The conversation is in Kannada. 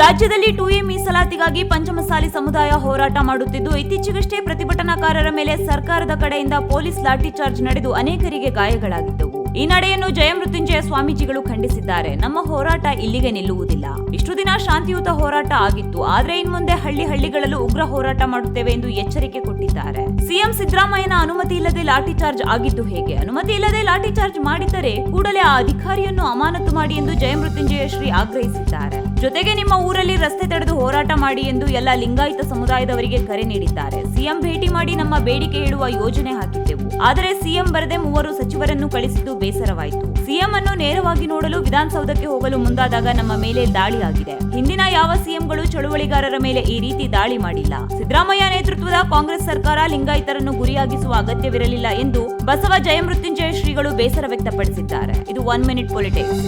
ರಾಜ್ಯದಲ್ಲಿ ಟು ಎ ಮೀಸಲಾತಿಗಾಗಿ ಪಂಚಮಸಾಲಿ ಸಮುದಾಯ ಹೋರಾಟ ಮಾಡುತ್ತಿದ್ದು, ಇತ್ತೀಚೆಗಷ್ಟೇ ಪ್ರತಿಭಟನಾಕಾರರ ಮೇಲೆ ಸರ್ಕಾರದ ಕಡೆಯಿಂದ ಪೊಲೀಸ್ ಲಾಠಿ ಚಾರ್ಜ್ ನಡೆದು ಅನೇಕರಿಗೆ ಗಾಯಗಳಾಗಿದ್ದವು. ಈ ನಡೆಯನ್ನು ಜಯಮೃತ್ಯುಂಜಯ ಸ್ವಾಮೀಜಿಗಳು ಖಂಡಿಸಿದ್ದಾರೆ. ನಮ್ಮ ಹೋರಾಟ ಇಲ್ಲಿಗೆ ನಿಲ್ಲುವುದಿಲ್ಲ. ಇಷ್ಟು ದಿನ ಶಾಂತಿಯುತ ಹೋರಾಟ ಆಗಿತ್ತು. ಆದರೆ ಇನ್ಮುಂದೆ ಹಳ್ಳಿ ಹಳ್ಳಿಗಳಲ್ಲೂ ಉಗ್ರ ಹೋರಾಟ ಮಾಡುತ್ತೇವೆ ಎಂದು ಎಚ್ಚರಿಕೆ ಕೊಟ್ಟಿದ್ದಾರೆ. ಸಿಎಂ ಸಿದ್ದರಾಮಯ್ಯನ ಅನುಮತಿ ಇಲ್ಲದೆ ಲಾಠಿ ಚಾರ್ಜ್ ಆಗಿದ್ದು ಹೇಗೆ? ಅನುಮತಿ ಇಲ್ಲದೆ ಲಾಠಿ ಚಾರ್ಜ್ ಮಾಡಿದರೆ ಕೂಡಲೇ ಆ ಅಧಿಕಾರಿಯನ್ನು ಅಮಾನತು ಮಾಡಿ ಎಂದು ಜಯಮೃತ್ಯುಂಜಯ ಶ್ರೀ ಆಗ್ರಹಿಸಿದ್ದಾರೆ. ಜೊತೆಗೆ ನಿಮ್ಮ ಊರಲ್ಲಿ ರಸ್ತೆ ತಡೆದು ಹೋರಾಟ ಮಾಡಿ ಎಂದು ಎಲ್ಲ ಲಿಂಗಾಯತ ಸಮುದಾಯದವರಿಗೆ ಕರೆ ನೀಡಿದ್ದಾರೆ. ಸಿಎಂ ಭೇಟಿ ಮಾಡಿ ನಮ್ಮ ಬೇಡಿಕೆ ಹೇಳುವ ಯೋಜನೆ ಹಾಕಿದ್ದೆವು. ಆದರೆ ಸಿಎಂ ಬರದೆ ಮೂವರು ಸಚಿವರನ್ನು ಕಳಿಸಿದ್ದು ಬೇಸರವಾಯಿತು. ಸಿಎಂ ಅನ್ನು ನೇರವಾಗಿ ನೋಡಲು ವಿಧಾನಸೌಧಕ್ಕೆ ಹೋಗಲು ಮುಂದಾದಾಗ ನಮ್ಮ ಮೇಲೆ ದಾಳಿ ಆಗಿದೆ ಹಿಂದಿನ ಯಾವ ಸಿಎಂಗಳು ಚಳುವಳಿಗಾರರ ಮೇಲೆ ಈ ರೀತಿ ದಾಳಿ ಮಾಡಿಲ್ಲ. ಸಿದ್ದರಾಮಯ್ಯ ನೇತೃತ್ವದ ಕಾಂಗ್ರೆಸ್ ಸರ್ಕಾರ ಲಿಂಗಾಯತರನ್ನು ಗುರಿಯಾಗಿಸುವ ಅಗತ್ಯವಿರಲಿಲ್ಲ ಎಂದು ಬಸವ ಜಯಮೃತ್ಯುಂಜಯ ಶ್ರೀಗಳು ಬೇಸರ ವ್ಯಕ್ತಪಡಿಸಿದ್ದಾರೆ. ಇದು ಒನ್ ಮಿನಿಟ್ ಪೊಲಿಟಿಕ್ಸ್.